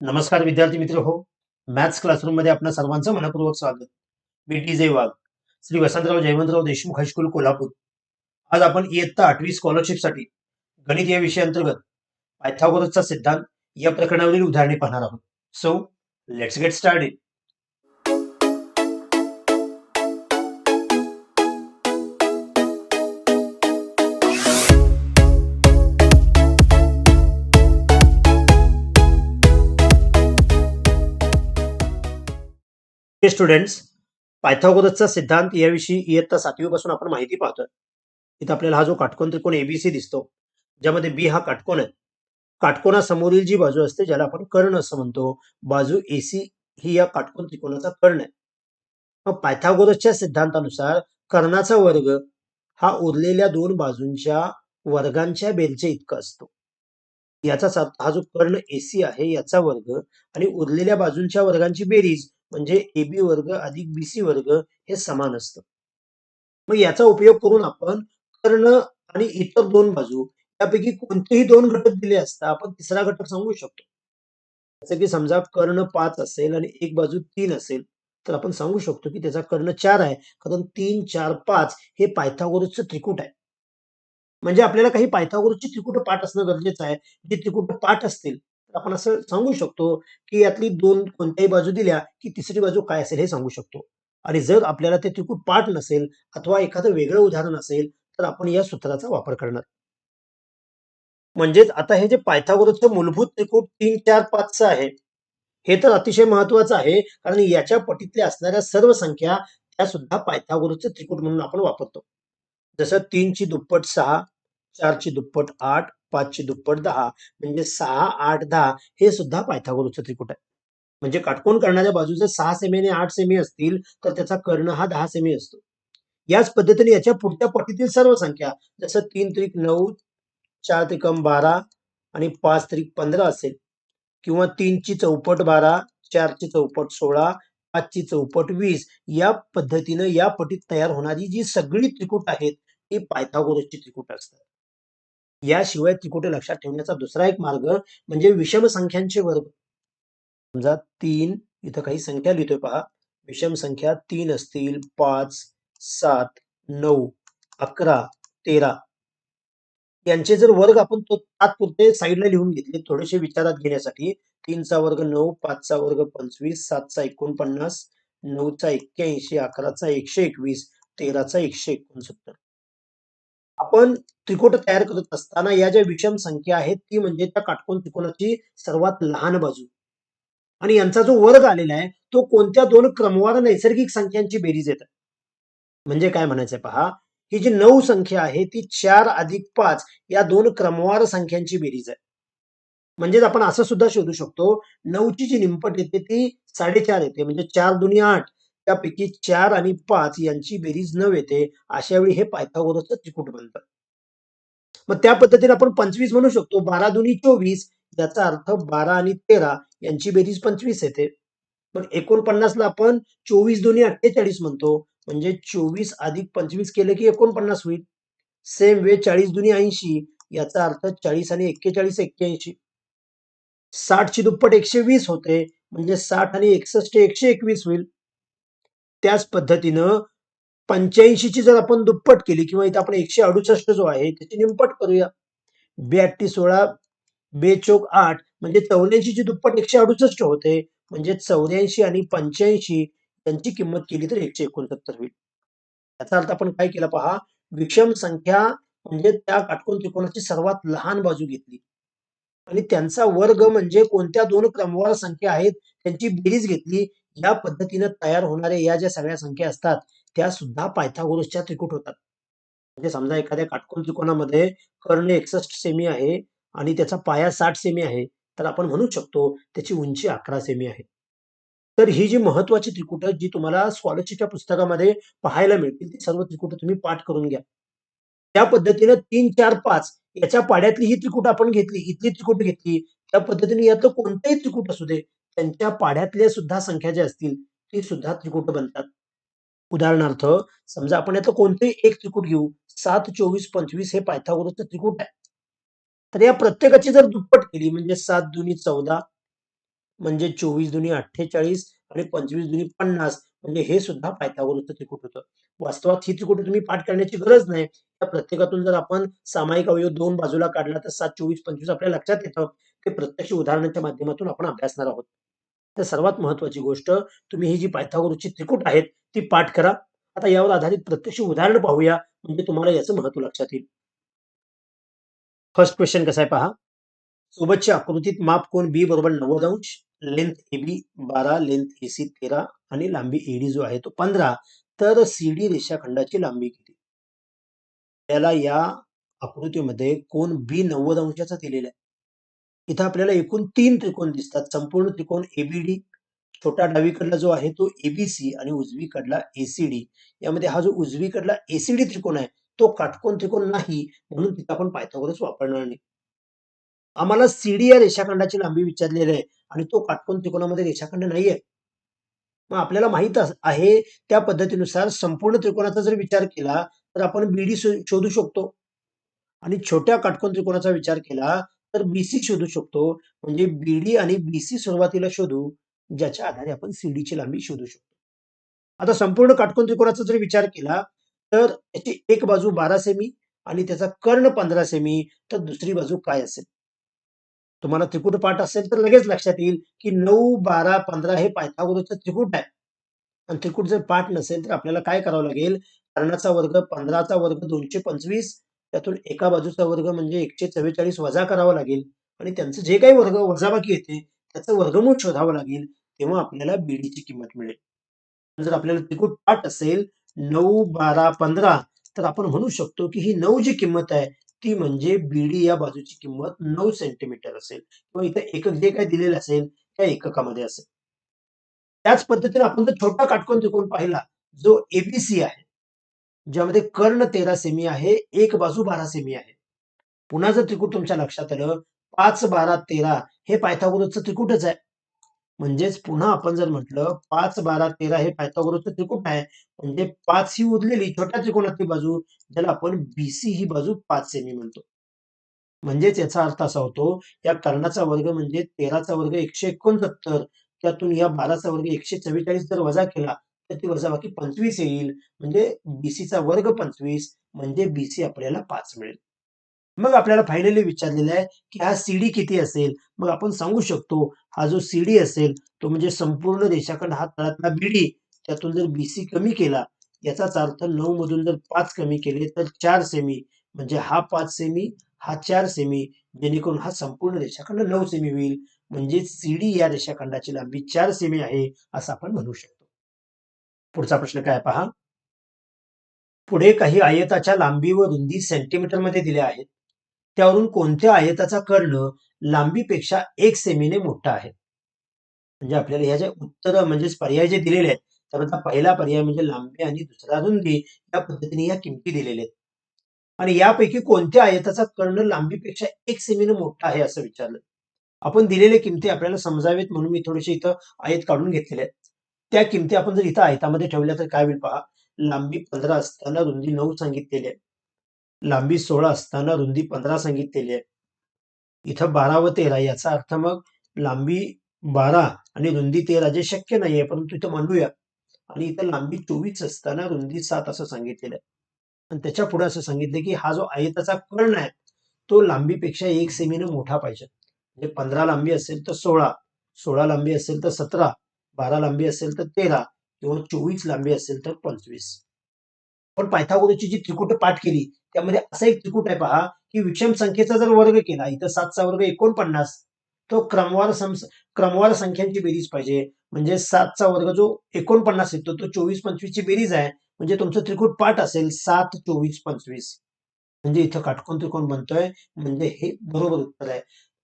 नमस्कार विद्यार्थी मित्र हो. मॅथ्स क्लासरूममध्ये आपण सर्वांचं मनपूर्वक स्वागत. मी T J Wagh Shri Vasantrao Jaywantrao Deshmukh high school Kolhapur. आज आपण इयत्ता आठवी स्कॉलरशिपसाठी गणित या विषयाअंतर्गत पायथागोरसचा सिद्धांत या प्रकरणावरील उदाहरणे पाहणार आहोत. So let's get started students पायथागोरसचा सिद्धांत याविषयी इयत्ता सातवीपासून आपण माहिती पाहतोय. इथं आपल्याला हा जो काटकोन त्रिकोण एबीसी दिसतो ज्यामध्ये बी हा काटकोन आहे. काटकोनासमोरील जी बाजू असते ज्याला आपण कर्ण असं म्हणतो बाजू एसी ही या काटकोन त्रिकोणाचा कर्ण आहे. मग पायथागोरसच्या सिद्धांतानुसार कर्णाचा वर्ग हा उरलेल्या दोन बाजूंच्या वर्गांच्या बेरचे इतका असतो. याचा हा जो कर्ण एसी आहे याचा वर्ग आणि उरलेल्या बाजूंच्या वर्गांची बेरीज म्हणजे एबी वर्ग अधिक बीसी वर्ग हे समान असतं. मग याचा उपयोग करून आपण कर्ण आणि इतर दोन बाजू यापैकी कोणतेही दोन घटक दिले असता आपण तिसरा घटक सांगू शकतो. जसं की समजा कर्ण पाच असेल आणि एक बाजू तीन असेल तर आपण सांगू शकतो की त्याचा कर्ण चार आहे. कारण तीन चार पाच हे पायथागोरसचं त्रिकूट आहे. म्हणजे आपल्याला काही पायथागोरसची त्रिकूट पाठ असणं गरजेचं आहे. जे त्रिकूट पाठ असतील तर आपण असं सांगू शकतो की यातली दोन कोणत्याही बाजू दिल्या की तिसरी बाजू काय असेल हे सांगू शकतो. आणि जर आपल्याला ते त्रिकूट पाठ नसेल अथवा एखादं वेगळं उदाहरण असेल तर आपण या सूत्राचा वापर करणार. म्हणजेच आता हे जे पायथागोरसचं मूलभूत त्रिकूट तीन चार पाचचं आहे हे तर अतिशय महत्वाचं आहे कारण याच्या पटीतल्या असणाऱ्या सर्व संख्या त्या सुद्धा पायथागोरसचं त्रिकूट म्हणून आपण वापरतो. जसं तीनची दुप्पट सहा चारची दुप्पट आठ पाचची दुप्पट दहा म्हणजे सहा आठ दहा हे सुद्धा पायथागोरसचं त्रिकूट आहे. म्हणजे काटकोण करणाऱ्या बाजूचे सहा सेमी आणि आठ सेमी असतील तर त्याचा कर्ण हा दहा सेमी असतो. याच पद्धतीने याच्या पुढच्या पटीतील सर्व संख्या जसं तीन त्रिक नऊ चार त्रिकम बारा आणि पाच त्रिक पंधरा असेल किंवा तीनची चौपट बारा चारची चौपट सोळा पाचची चौपट वीस या पद्धतीनं या पटीत तयार होणारी जी सगळी त्रिकूट आहेत ती पायथागोरसची त्रिकूट असतात. याशिवाय त्रिकुट लक्षात ठेवण्याचा दुसरा एक मार्ग म्हणजे विषम संख्यांचे वर्ग. समजा तीन इथं काही संख्या लिहितोय पहा. विषम संख्या तीन असतील पाच सात नऊ अकरा तेरा. यांचे जर वर्ग आपण तो तात्पुरते साईडला लिहून घेतले थोडेसे विचारात घेण्यासाठी तीनचा वर्ग नऊ पाचचा वर्ग पंचवीस सातचा एकोणपन्नास नऊचा एक्क्याऐंशी अकराचा एकशे एकवीस तेराचा एकशे एकोणसत्तर. आपण त्रिकोट तयार करत असताना या ज्या विषम संख्या आहेत ती म्हणजे त्या काटकोन त्रिकोणाची सर्वात लहान बाजू. आणि यांचा जो वर्ग आलेला आहे तो कोणत्या दोन क्रमवार नैसर्गिक संख्यांची बेरीज येतात? म्हणजे काय म्हणायचंय पहा ही जी नऊ संख्या आहे ती चार अधिक पाच या दोन क्रमवार संख्यांची बेरीज आहे. म्हणजेच आपण असं सुद्धा शोधू शकतो नऊची जी निंपट येते ती साडेचार येते म्हणजे चार दुनिया आठ. त्यापैकी चार आणि पाच यांची बेरीज न येते अशा वेळी हे पायथागोरसचं त्रिकूट बनतं. मग त्या पद्धतीने आपण पंचवीस म्हणू शकतो. बारा दोन्ही चोवीस याचा अर्थ बारा आणि तेरा यांची बेरीज पंचवीस येते. मग एकोणपन्नासला आपण चोवीस दोन्ही अठ्ठेचाळीस म्हणतो. म्हणजे चोवीस अधिक पंचवीस केलं की एकोणपन्नास होईल. सेम वे चाळीस दुनी ऐंशी याचा अर्थ चाळीस आणि एक्केचाळीस एक्क्याऐंशी. साठची दुप्पट एकशे वीस होते. म्हणजे साठ आणि एकसष्ट एकशे एकवीस होईल. त्याच पद्धतीनं पंच्याऐंशीची जर आपण दुप्पट केली किंवा इथं आपण एकशे अडुसष्ट जो आहे त्याची निमपट करूया. ब्याटी सोळा बेचोक आठ म्हणजे चौऱ्याऐंशीची दुप्पट एकशे अडुसष्ट होते. म्हणजे चौऱ्याऐंशी आणि पंच्याऐंशी यांची किंमत केली तर एकशे एकोणसत्तर होईल. याचा अर्थ आपण काय केलं पहा? विषम संख्या म्हणजे त्या काटकोण त्रिकोणाची सर्वात लहान बाजू घेतली. आणि त्यांचा वर्ग म्हणजे कोणत्या दोन क्रमवार संख्या आहेत त्यांची बेरीज घेतली. या पद्धतीनं तयार होणाऱ्या या ज्या सगळ्या संख्या असतात त्या सुद्धा पायथागोरसच्या त्रिकूट होतात. म्हणजे समजा एखाद्या काटकोन त्रिकोणामध्ये कर्ण एकसष्ट सेमी आहे आणि त्याचा पाया साठ सेमी आहे तर आपण म्हणू शकतो त्याची उंची अकरा सेमी आहे. तर ही जी महत्वाची त्रिकुट जी तुम्हाला स्कॉलरशिपच्या पुस्तकामध्ये पाहायला मिळतील ती सर्व त्रिकुट तुम्ही पाठ करून घ्या. त्या पद्धतीनं तीन चार पाच याच्या पाड्यातली ही त्रिकुट आपण घेतली इथली त्रिकुट घेतली त्या पद्धतीने यातलं कोणतंही त्रिकुट असू दे त्यांच्या पाड्यातल्या सुद्धा संख्या ज्या असतील ती सुद्धा त्रिकुट बनतात. उदाहरणार्थ समजा आपण यातलं कोणतंही एक त्रिकुट घेऊ सात चोवीस पंचवीस हे पायथागोरसचं त्रिकुट आहे. तर या प्रत्येकाची जर दुप्पट केली म्हणजे सात दुनी चौदा म्हणजे चोवीस दुनी अठ्ठेचाळीस आणि पंचवीस दुनी पन्नास म्हणजे हे सुद्धा पायथागोरसचं त्रिकूट होतं. वास्तवात ही त्रिकूट तुम्ही पाठ करण्याची गरज नाही. त्या प्रत्येकातून जर आपण सामायिक अवयव दोन बाजूला काढला तर सात चोवीस पंचवीस आपल्या लक्षात येतं. ते प्रत्यक्ष उदाहरणाच्या माध्यमातून आपण अभ्यासणार आहोत. तर सर्वात महत्वाची गोष्ट तुम्ही ही जी पायथागोरसची त्रिकूट आहेत ती पाठ करा. आता यावर आधारित प्रत्यक्ष उदाहरण पाहूया म्हणजे तुम्हाला याचं महत्त्व लक्षात येईल. फर्स्ट क्वेश्चन कसा आहे पहा? सोबतच्या आकृतीत माप कोण बी बरोबर नव्वद अंश लेंथ ए बी बारा लेंथ ए सी तेरा आणि लांबी एडी जो आहे तो पंधरा. तर सीडी रेषाखंडाची लांबी किती? आपल्याला या आकृतीमध्ये कोण बी नव्वद अंशाचा दिलेला आहे. इथं आपल्याला एकूण तीन त्रिकोण दिसतात. संपूर्ण त्रिकोण एबीडी छोटा डावीकडला जो आहे तो एबीसी आणि उजवीकडला एसीडी यामध्ये हा जो उजवीकडला एसीडी त्रिकोण आहे तो काटकोन त्रिकोण नाही म्हणून तिथं आपण पायथागोरस वापरणार नाही. आम्हाला सीडी या रेषाखंडाची लांबी विचारलेली आहे आणि तो काटकोन त्रिकोणामध्ये रेषाखंड नाहीये. मग आपल्याला माहीत आहे त्या पद्धतीनुसार संपूर्ण त्रिकोणाचा जर विचार केला तर आपण बीडी शोधू शकतो. आणि छोट्या काटकोन त्रिकोणाचा विचार केला तर बीसी शोधू शकतो. म्हणजे बीडी आणि बीसी सुरुवातीला शोधू ज्याच्या आधारे आपण सीडीची लांबी शोधू शकतो. आता संपूर्ण काटकोन त्रिकोणाचा जर विचार केला तर याची एक बाजू बारा सेमी आणि त्याचा कर्ण पंधरा सेमी तर दुसरी बाजू काय असेल? तुम्हाला त्रिकूट पाठ असेल तर लगेच लक्षात येईल की नऊ बारा पंधरा हे पायथागोरचं त्रिकूट आहे. आणि त्रिकूट जर पाठ नसेल तर आपल्याला काय करावं लागेल? कर्णाचा वर्ग पंधराचा वर्ग दोनशे पंचवीस त्यातून एका बाजूचा वर्ग म्हणजे एकशे चव्वेचाळीस वजा करावा लागेल. आणि त्यांचं जे काही वर्ग वजाबाकी येते त्याचं वर्गमूळ शोधावं लागेल तेव्हा आपल्याला बीडीची किंमत मिळेल. जर आपल्याला त्रिकूट पाठ असेल नऊ बारा पंधरा तर आपण म्हणू शकतो की ही नऊ जी किंमत आहे ती म्हणजे बीडी या बाजूची किंमत नऊ सेंटीमीटर असेल. किंवा इथे एकक जे काही दिलेलं असेल त्या एककामध्ये असेल. त्याच पद्धतीने आपण जर छोटा काटकोन त्रिकोण पाहिला जो एबीसी आहे ज्यामध्ये कर्ण तेरा सेमी आहे एक बाजू बारा सेमी आहे. पुन्हा जर त्रिकूट तुमच्या लक्षात आलं पाच बारा तेरा हे पायथागोरसचं त्रिकूटच आहे. म्हणजेच पुन्हा आपण जर म्हटलं पाच बारा तेरा हे पायथागोरसचं त्रिकूट आहे म्हणजे पाच ही उरलेली छोट्या त्रिकोणातली बाजू ज्याला आपण बीसी ही बाजू पाच सेमी म्हणतो. म्हणजेच याचा अर्थ असा होतो या कर्णाचा वर्ग म्हणजे तेराचा वर्ग एकशे एकोणसत्तर त्यातून या बाराचा वर्ग एकशे चव्वेचाळीस जर वजा केला तर ती वजाबाकी पंचवीस येईल. म्हणजे बीसीचा वर्ग पंचवीस म्हणजे बीसी आपल्याला पाच मिळेल. मग आपल्याला फायनली विचारलेलं आहे की हा सीडी किती असेल? मग आपण सांगू शकतो हा जो सीडी असेल तो म्हणजे संपूर्ण रेषाखंड हा तळातला बीडी त्यातून जर बीसी कमी केला याचाच अर्थ नऊ मधून जर पाच कमी केले तर चार सेमी म्हणजे हा पाच सेमी हा चार सेमी जेणेकरून हा संपूर्ण रेषाखंड नऊ सेमी होईल. म्हणजे सीडी या रेषाखंडाची लांबी चार सेमी आहे असं आपण म्हणू शकतो. पुढचा प्रश्न काय पहा. पुढे काही आयताच्या लांबी व रुंदी सेंटीमीटरमध्ये दिल्या आहेत. त्यावरून कोणत्या आयताचा कर्ण लांबीपेक्षा एक सेमीने मोठा आहे? म्हणजे आपल्याला ह्या ज्या उत्तर म्हणजेच पर्याय जे दिलेले आहेत त्यामधला पहिला पर्याय म्हणजे लांबी आणि दुसरा रुंदी या पद्धतीने या किमती दिलेल्या आहेत. आणि यापैकी कोणत्या आयताचा कर्ण लांबीपेक्षा एक सेमीने मोठा आहे असं विचारलं. आपण दिलेल्या किमती आपल्याला समजावेत म्हणून मी थोडेसे इथं आयत काढून घेतलेले आहेत. त्या किमती आपण जर इथं आयतामध्ये ठेवल्या तर काय होईल पहा? लांबी पंधरा असताना रुंदी नऊ सांगितलेली आहे. लांबी सोळा असताना रुंदी पंधरा सांगितलेली आहे. इथं बारा व तेरा याचा अर्थ मग लांबी बारा आणि रुंदी तेरा जे शक्य नाहीये परंतु इथं मांडूया. आणि इथं लांबी चोवीस असताना रुंदी सात असं सांगितलेलं आहे. आणि त्याच्या पुढे असं सांगितलं की हा जो आयताचा कर्ण आहे तो लांबीपेक्षा एक सेमीने मोठा पाहिजे. म्हणजे पंधरा लांबी असेल तर सोळा सोळा लांबी असेल तर सतरा बारा लांबी असेल तर तेरा किंवा चोवीस लांबी असेल तर पंचवीस. पण पायथागोरसची जी त्रिकुट पाठ केली त्यामध्ये असा एक त्रिकुट आहे पहा की विषम संख्येचा जर वर्ग केला इथं सातचा वर्ग एकोणपन्नास तो क्रमवार क्रमवार संख्यांची बेरीज पाहिजे. म्हणजे सातचा वर्ग जो एकोणपन्नास येतो तो चोवीस पंचवीस ची बेरीज आहे. म्हणजे तुमचं त्रिकुट पाठ असेल सात चोवीस पंचवीस. म्हणजे इथं काटकोन त्रिकोण बनतोय. म्हणजे हे बरोबर उत्तर आहे.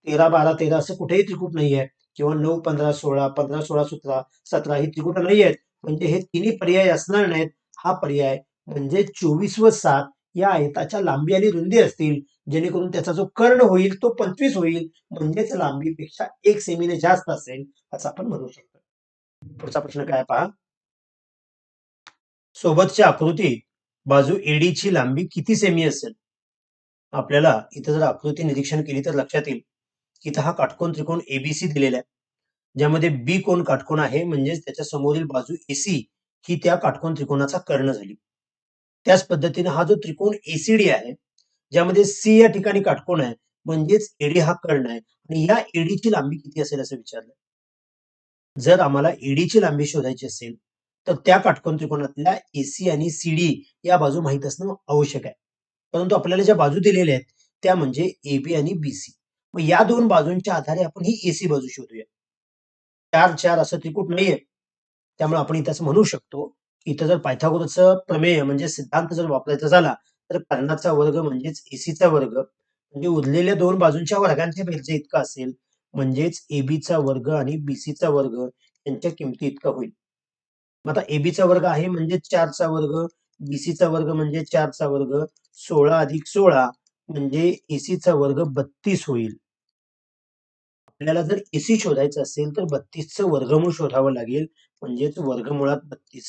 तेरा बारा तेरा असं कुठेही त्रिकूट नाही आहे किंवा नऊ पंधरा सोळा पंधरा सोळा सतरा सतरा ही त्रिकुट नाही आहेत. म्हणजे हे तिन्ही पर्याय असणार नाहीत. हा पर्याय म्हणजे चोवीस व सात या आयताच्या लांबी आणि रुंदी असतील. जेणेकरून त्याचा जो कर्ण होईल तो पंचवीस होईल. म्हणजेच लांबीपेक्षा एक सेमीने जास्त असेल असं आपण म्हणू शकतो. पुढचा प्रश्न काय पहा? सोबतच्या आकृतीत बाजू एडीची लांबी किती सेमी असेल? आपल्याला इथं जर आकृती निरीक्षण केली तर लक्षात येईल. इथं हा काटकोन त्रिकोण एबीसी दिलेला आहे. ज्यामध्ये बी कोण काटकोन आहे म्हणजेच त्याच्या समोरील बाजू एसी ही त्या काटकोन त्रिकोणाचा कर्ण झाली. त्याच पद्धतीने हा जो त्रिकोण एसीडी आहे ज्यामध्ये सी या ठिकाणी काटकोण आहे म्हणजेच एडी हा कर्ण आहे. आणि या एडीची लांबी किती असेल असं विचारलं? जर आम्हाला एडीची लांबी शोधायची असेल तर त्या काटकोन त्रिकोणातल्या एसी आणि सीडी या बाजू माहीत असणं आवश्यक आहे. परंतु आपल्याला ज्या बाजू दिलेल्या आहेत त्या म्हणजे एबी आणि बीसी मग या दोन बाजूंच्या आधारे आपण ही एसी बाजू शोधूया. चार चार असं त्रिकूट नाहीये. त्यामुळे आपण इथं असं म्हणू शकतो की इथं जर पायथागोरचं प्रमेय म्हणजे सिद्धांत जर वापरायचा झाला तर कर्णाचा वर्ग म्हणजेच एसीचा वर्ग. म्हणजे उरलेल्या दोन बाजूंच्या वर्गांच्या बेरजे इतका असेल म्हणजेच एबीचा वर्ग आणि बीसीचा वर्ग यांच्या किमती इतका होईल. मग आता एबीचा वर्ग आहे म्हणजे चारचा वर्ग बीसीचा वर्ग म्हणजे चारचा वर्ग सोळा अधिक सोळा म्हणजे एसीचा वर्ग बत्तीस होईल. आपल्याला जर एसी शोधायचं असेल तर बत्तीसचं वर्गमूळ शोधावं लागेल. म्हणजेच वर्गमुळात बत्तीस.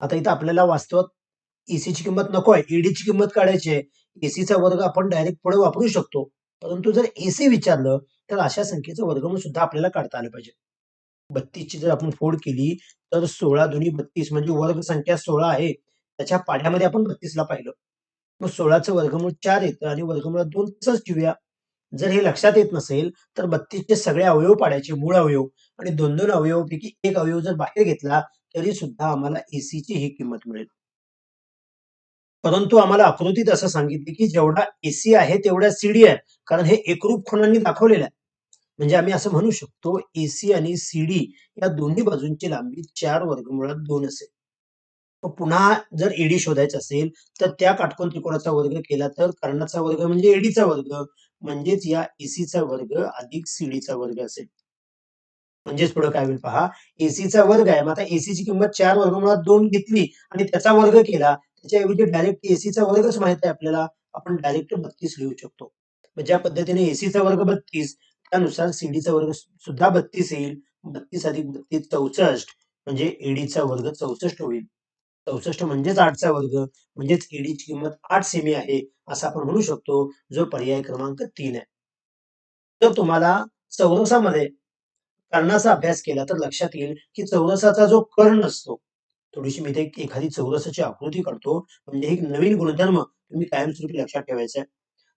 आता इथं आपल्याला वास्तवात एसीची किंमत नको आहे. ईडीची किंमत काढायची आहे. एसीचा वर्ग आपण डायरेक्ट पुढे वापरू शकतो. परंतु जर एसी विचारलं तर अशा संख्येचं वर्गमूळ सुद्धा आपल्याला काढता आलं पाहिजे. बत्तीसची जर आपण फोड केली तर सोळा दोन्ही बत्तीस म्हणजे वर्ग संख्या सोळा आहे. त्याच्या पाड्यामध्ये आपण बत्तीसला पाहिलं. मग सोळाचं वर्गमूळ चार येतं आणि वर्गमुळात दोन तसंच ठेवूया जर हे लक्षात येत नसेल तर बत्तीसचे सगळे अवयव पाडायचे मूळ अवयव आणि दोन दोन अवयवपैकी एक अवयव जर बाहेर घेतला तरी सुद्धा आम्हाला एसीची ही किंमत मिळेल. परंतु आम्हाला आकृतीत असं सांगितले की जेवढा एसी आहे तेवढा सीडी आहे कारण हे एकरूप खुणांनी दाखवलेलं आहे. म्हणजे आम्ही असं म्हणू शकतो एसी आणि सीडी या दोन्ही बाजूंची लांबी चार वर्गमुळात दोन असेल. पुन्हा जर एडी शोधायचं असेल तर त्या काटकोन त्रिकोणाचा वर्ग केला तर कर्णाचा वर्ग म्हणजे एडीचा वर्ग. म्हणजेच या एसीचा वर्ग अधिक सीडीचा वर्ग असेल. म्हणजेच पुढे काय होईल पहा? एसीचा वर्ग आहे. मग आता एसीची किंमत चार वर्गमुळात दोन घेतली आणि त्याचा वर्ग केला त्याच्याऐवजी डायरेक्ट एसीचा वर्गच माहीत आहे आपल्याला. आपण डायरेक्ट बत्तीस लिहू शकतो. ज्या पद्धतीने एसीचा वर्ग बत्तीस त्यानुसार सीडीचा वर्ग सुद्धा बत्तीस येईल. बत्तीस अधिक बत्तीस चौसष्ट म्हणजे एडीचा वर्ग चौसष्ट होईल. चौसष्ट म्हणजेच आठचा वर्ग म्हणजेच ईडीची किंमत आठ सेमी आहे असं आपण म्हणू शकतो जो पर्याय क्रमांक तीन आहे. जर तुम्हाला चौरसामध्ये कर्णाचा अभ्यास केला तर लक्षात येईल की चौरसाचा जो कर्ण असतो थोडीशी मी ते एखादी चौरसाची आकृती करतो म्हणजे एक नवीन गुणधर्म तुम्ही कायमस्वरूपी लक्षात ठेवायचा आहे.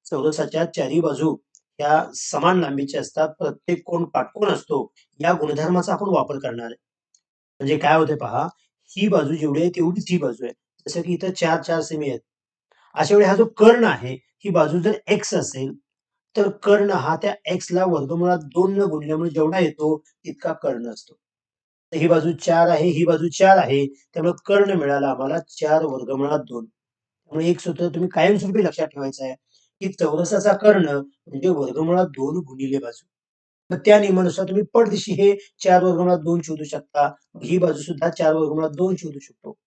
चौरसाच्या चारी बाजू या समान लांबीच्या असतात प्रत्येक कोण पाठकोण असतो या गुणधर्माचा आपण वापर करणार आहे. म्हणजे काय होते पहा ही बाजू जेवढी आहे तेवढीच ही बाजू आहे. जसं की इथं चार चार सेमी आहेत. अशा वेळी हा जो कर्ण आहे ही बाजू जर एक्स असेल तर कर्ण हा त्या एक्स ला वर्गमुळात दोन न गुणल्यामुळे जेवढा येतो तितका कर्ण असतो. तर ही बाजू चार आहे ही बाजू चार आहे त्यामुळे कर्ण मिळाला आम्हाला चार वर्गमुळात दोन. त्यामुळे एक सूत्र तुम्ही कायमस्वरूपी लक्षात ठेवायचं आहे की चौरसाचा कर्ण म्हणजे वर्गमुळात दोन गुणिले बाजू. मग त्या नियमानुसार तुम्ही पडदिशी हे चार वर्गमुळात दोन शोधू शकता. ही बाजू सुद्धा चार वर्गमुळात दोन शोधू शकतो.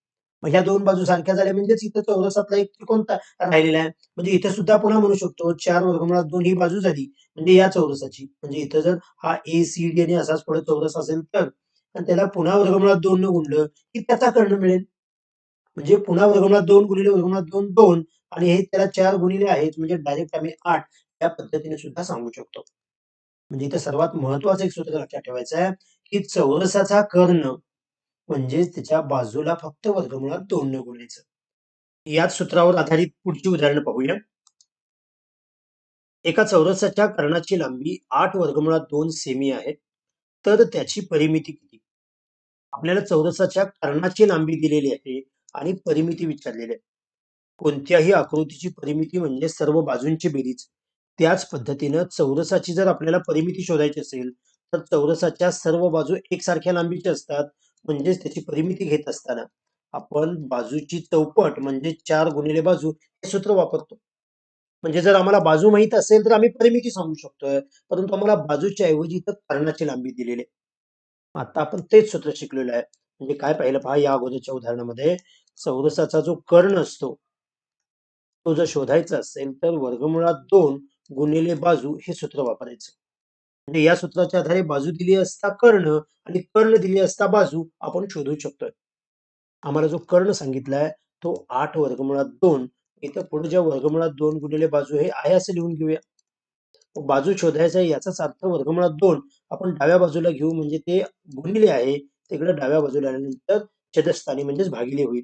मग ह्या दोन बाजू सारख्या झाल्या म्हणजेच इथं चौरसातला एक त्रिकोण राहिलेला आहे. म्हणजे इथं सुद्धा पुन्हा म्हणू शकतो चार वर्गमुळात दोन ही बाजू झाली. म्हणजे या चौरसाची. म्हणजे इथं जर हा ए सी डी आणि असाच पुढे चौरस असेल तर आणि त्याला पुन्हा वर्गमुळात दोन न गुणलं की त्याचा कर्ण मिळेल. म्हणजे पुन्हा वर्गमुळात दोन गुणिले वर्गमुळात दोन दोन आणि हे त्याला चार गुणिले आहेत. म्हणजे डायरेक्ट आम्ही आठ या पद्धतीने सुद्धा सांगू शकतो. म्हणजे इथं सर्वात महत्वाचं एक सूत्र लक्षात ठेवायचं आहे की चौरसाचा कर्ण म्हणजे त्याच्या बाजूला फक्त वर्गमुळात दोन न गुणायचं याच सूत्रावर आधारित पुढची उदाहरणं पाहूया. एका चौरसाच्या कर्णाची लांबी आठ वर्गमुळात दोन सेमी आहे तर त्याची परिमिती किती? आपल्याला चौरसाच्या कर्णाची लांबी दिलेली आहे आणि परिमिती विचारलेली आहे. कोणत्याही आकृतीची परिमिती म्हणजे सर्व बाजूंची बेरीज. त्याच पद्धतीनं चौरसाची जर आपल्याला परिमिती शोधायची असेल तर चौरसाच्या सर्व बाजू एकसारख्या लांबीच्या असतात म्हणजेच त्याची परिमिती घेत असताना आपण बाजूची चौपट म्हणजे चार गुणिले बाजू हे सूत्र वापरतो. म्हणजे जर आम्हाला बाजू माहीत असेल तर आम्ही परिमिती सांगू शकतोय परंतु आम्हाला बाजूच्या ऐवजी तर कर्णाची लांबी दिलेली आहे. आता आपण तेच सूत्र शिकलेलं आहे. म्हणजे काय पाहिलं पहा या अगोदरच्या उदाहरणामध्ये चौरसाचा जो कर्ण असतो तो जर शोधायचा असेल तर वर्गमुळात दोन गुणिले बाजू हे सूत्र वापरायचं. म्हणजे या सूत्राच्या आधारे बाजू दिली असता कर्ण आणि कर्ण दिली असता बाजू आपण शोधू शकतोय. आम्हाला जो कर्ण सांगितलाय तो आठ वर्गमुळात दोन इथं पुढे ज्या वर्गमुळात दोन गुणिले बाजू हे आहे असं लिहून घेऊया. बाजू शोधायचा याचाच अर्थ वर्गमुळात दोन आपण डाव्या बाजूला घेऊ म्हणजे ते गुणिले आहे तिकडे डाव्या बाजूला आल्यानंतर छेदस्थानी म्हणजेच भागिले होईल.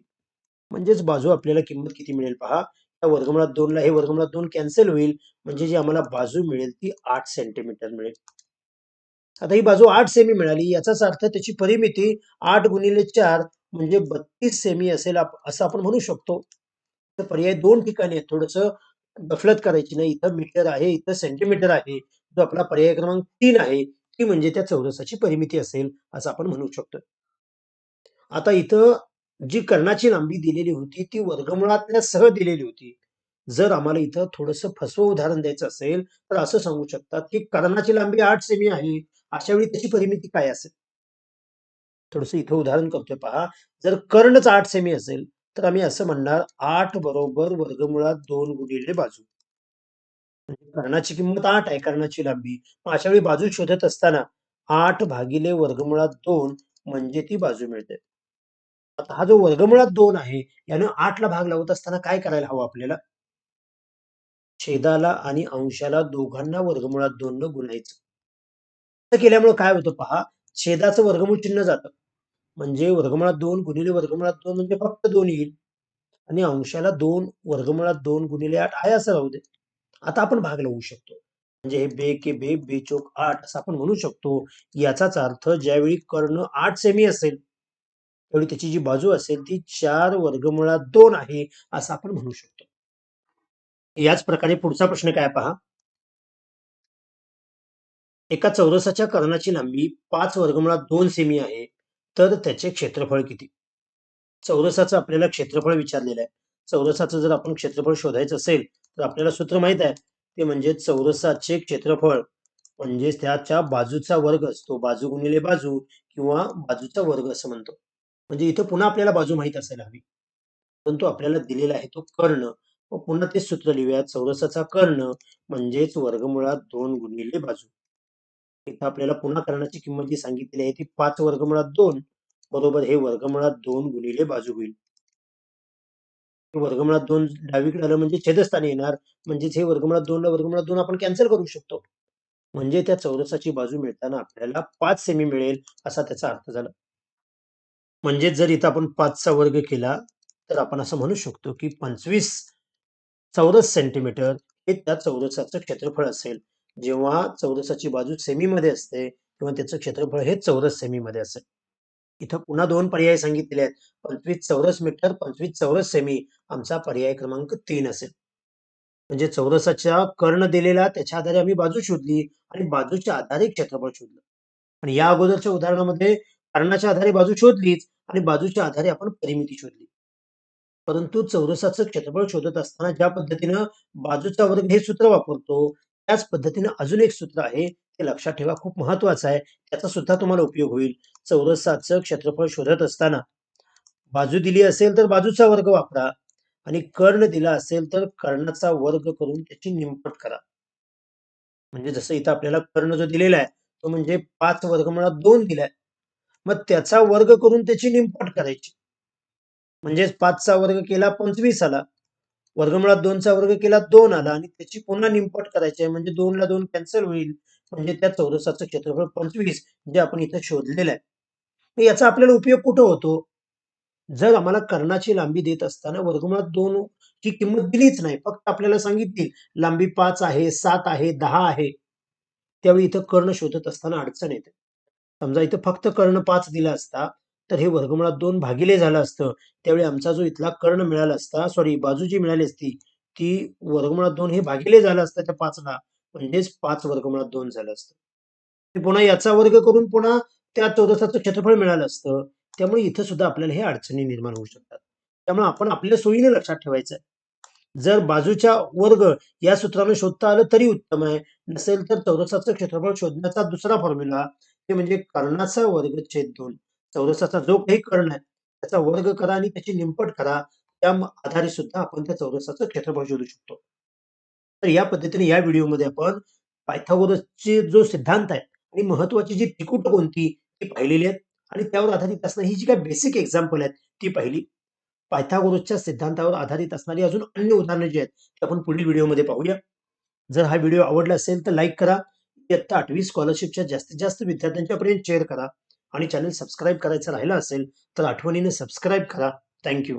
म्हणजेच बाजू आपल्याला किंमत किती मिळेल पहा? वर्गमुळात दोनला हे वर्गमुळात दोन कॅन्सल होईल. म्हणजे जी आम्हाला बाजू मिळेल ती आठ सेंटीमीटर मिळेल. आता ही बाजू आठ सेमी मिळाली. याचाच अर्थ त्याची परिमिती आठ गुणिले चार म्हणजे बत्तीस सेमी असेल असं आपण म्हणू शकतो. तर पर्याय दोन ठिकाणी आहेत. थोडस गफलत करायची नाही. इथं मीटर आहे इथं सेंटीमीटर आहे. जो आपला पर्याय क्रमांक तीन आहे ती म्हणजे त्या चौरसाची परिमिती असेल असं आपण म्हणू शकतो. आता इथं जी कर्णाची लांबी दिलेली होती ती वर्गमुळातल्या सह दिलेली होती. जर आम्हाला इथं थोडस फसवं उदाहरण द्यायचं असेल तर असं सांगू शकतात की कर्णाची लांबी आठ सेमी आहे. अशा वेळी त्याची परिमिती काय असेल? थोडस इथं उदाहरण करतोय पहा. जर कर्णच आठ सेमी असेल तर आम्ही असं म्हणणार आठ बरोबर वर्गमुळात दोन गुणिले बाजू. म्हणजे कर्णाची किंमत आठ आहे कर्णाची लांबी. मग अशा वेळी बाजू शोधत असताना आठ भागिले वर्गमुळात दोन म्हणजे ती बाजू मिळते. आता हा जो वर्गमुळात दोन आहे यानं आठला भाग लावत असताना काय करायला हवं आपल्याला? छेदाला आणि अंशाला दोघांना वर्गमुळात दोन न गुणायचं केल्यामुळे काय होतं पहा छेदाचं वर्गमूळ चिन्ह जातं. म्हणजे वर्गमुळात दोन गुणिले वर्गमुळात दोन म्हणजे फक्त दोन येईल. आणि अंशाला दोन वर्गमुळात दोन गुणिले आठ आहे असं राहू दे. आता आपण भाग लावू शकतो. म्हणजे हे बे के बे बेचोक आठ असं आपण म्हणू शकतो. याचाच अर्थ ज्यावेळी कर्ण आठ सेमी असेल तेवढी त्याची जी बाजू असेल ती चार वर्गमुळात दोन आहे असं आपण म्हणू शकतो. याच प्रकारे पुढचा प्रश्न काय पहा? एका चौरसाच्या कर्णाची लांबी पाच वर्गमुळात दोन सेमी आहे तर त्याचे क्षेत्रफळ किती? चौरसाचं आपल्याला क्षेत्रफळ विचारलेलं आहे. चौरसाचं जर आपण क्षेत्रफळ शोधायचं असेल तर आपल्याला सूत्र माहीत आहे. ते म्हणजे चौरसाचे क्षेत्रफळ म्हणजे त्याच्या बाजूचा वर्ग असतो. बाजू गुणिले बाजू किंवा बाजूचा वर्ग असं म्हणतो. म्हणजे इथं पुन्हा आपल्याला बाजू माहीत असायला हवी. परंतु आपल्याला दिलेला आहे तो कर्ण. व पुन्हा तेच सूत्र लिहूया चौरसाचा कर्ण म्हणजेच वर्गमुळात दोन गुणिले बाजू. इथं आपल्याला पुन्हा कर्णाची किंमत जी सांगितलेली आहे ती पाच वर्गमुळात दोन बरोबर हे वर्गमुळात दोन गुणिले बाजू होईल. वर्गमुळात दोन डावीकडे आलं म्हणजे छेदस्थानी येणार. म्हणजेच हे वर्गमुळात दोन वर्गमुळात दोन आपण कॅन्सल करू शकतो. म्हणजे त्या चौरसाची बाजू मिळताना आपल्याला पाच सेमी मिळेल असा त्याचा अर्थ झाला. म्हणजे जर इथं आपण पाचचा वर्ग केला तर आपण असं म्हणू शकतो की पंचवीस चौरस सेंटीमीटर हे त्या चौरसाचं क्षेत्रफळ असेल. जेव्हा चौरसाची बाजू सेमीमध्ये असते तेव्हा त्याचं क्षेत्रफळ हे चौरस सेमीमध्ये असेल. इथं पुन्हा दोन पर्याय सांगितलेले आहेत. पंचवीस चौरस मीटर पंचवीस चौरस सेमी आमचा पर्याय क्रमांक तीन असेल. म्हणजे चौरसाच्या कर्ण दिलेला त्याच्या आधारे आम्ही बाजू शोधली आणि बाजूच्या आधारे क्षेत्रफळ शोधलं. आणि या अगोदरच्या उदाहरणामध्ये कर्णाच्या आधारे बाजू शोधलीच आणि बाजूच्या आधारे आपण परिमिती शोधली. परंतु चौरसाचं क्षेत्रफळ शोधत असताना ज्या पद्धतीनं बाजूचा वर्ग हे सूत्र वापरतो त्याच पद्धतीनं अजून एक सूत्र आहे ते लक्षात ठेवा खूप महत्वाचं आहे त्याचा सुद्धा तुम्हाला उपयोग होईल. चौरसाचं क्षेत्रफळ शोधत असताना बाजू दिली असेल तर बाजूचा वर्ग वापरा आणि कर्ण दिला असेल तर कर्णाचा वर्ग करून त्याची निमपट करा. म्हणजे जसं इथं आपल्याला कर्ण जो दिलेला आहे तो म्हणजे पाच वर्गमुळात दोन दिलाय. मग त्याचा वर्ग करून त्याची निमपाट करायची. म्हणजेच पाचचा वर्ग केला पंचवीस आला. वर्गमुळात दोनचा वर्ग केला दोन आला. आणि त्याची पुन्हा निमपट करायची आहे. म्हणजे दोनला दोन कॅन्सल होईल. म्हणजे त्या चौरसाचं क्षेत्रफळ पंचवीस जे आपण इथं शोधलेलं आहे. याचा आपल्याला उपयोग कुठं होतो? जर आम्हाला कर्णाची लांबी देत असताना वर्गमुळात दोन ची किंमत दिलीच नाही. फक्त आपल्याला सांगितली लांबी पाच आहे सात आहे दहा आहे. त्यावेळी इथं कर्ण शोधत असताना अडचण येते. समजा इथं फक्त कर्ण पाच दिला असता तर हे वर्गमुळात दोन भागिले झालं असतं. त्यावेळी आमचा जो इथला कर्ण मिळाला असता सॉरी बाजू जी मिळाली असती ती वर्गमुळात दोन हे भागिले झालं असतं त्या पाचला. म्हणजेच पाच वर्गमुळात दोन झालं असतं. पुन्हा याचा वर्ग करून पुन्हा त्या चौरसाचं क्षेत्रफळ मिळालं असतं. त्यामुळे इथं सुद्धा आपल्याला हे अडचणी निर्माण होऊ शकतात. त्यामुळे आपण आपल्या सोयीने लक्षात ठेवायचं आहे. जर बाजूच्या वर्ग या सूत्राने शोधता आलं तरी उत्तम आहे. नसेल तर चौरसाचं क्षेत्रफळ शोधण्याचा दुसरा फॉर्म्युला ते म्हणजे कर्णाचा वर्ग छेद दोन. चौरसाचा जो काही कर्ण आहे त्याचा वर्ग करा आणि त्याची निंपट करा त्या आधारे सुद्धा आपण त्या चौरसाचं क्षेत्रफळ शोधू शकतो. तर या पद्धतीने या व्हिडिओमध्ये आपण पायथागोरसचे जो सिद्धांत आहे आणि महत्वाची जी त्रिकुट कोणती ती पाहिलेली आहेत. आणि त्यावर आधारित असणारी ही जी काही बेसिक एक्झाम्पल आहेत ती पाहिली. पायथागोरसच्या सिद्धांतावर आधारित असणारी अजून अन्य उदाहरणं जी आहेत ती आपण पुढील व्हिडिओमध्ये पाहूया. जर हा व्हिडिओ आवडला असेल तर लाईक करा. इयत्ता आठवी स्कॉलरशिपच्या जास्तीत जास्त विद्यार्थ्यांच्यापर्यंत शेअर करा आणि चॅनल सबस्क्राईब करायचं राहिलं असेल तर आठवणीने सबस्क्राईब करा. थँक्यू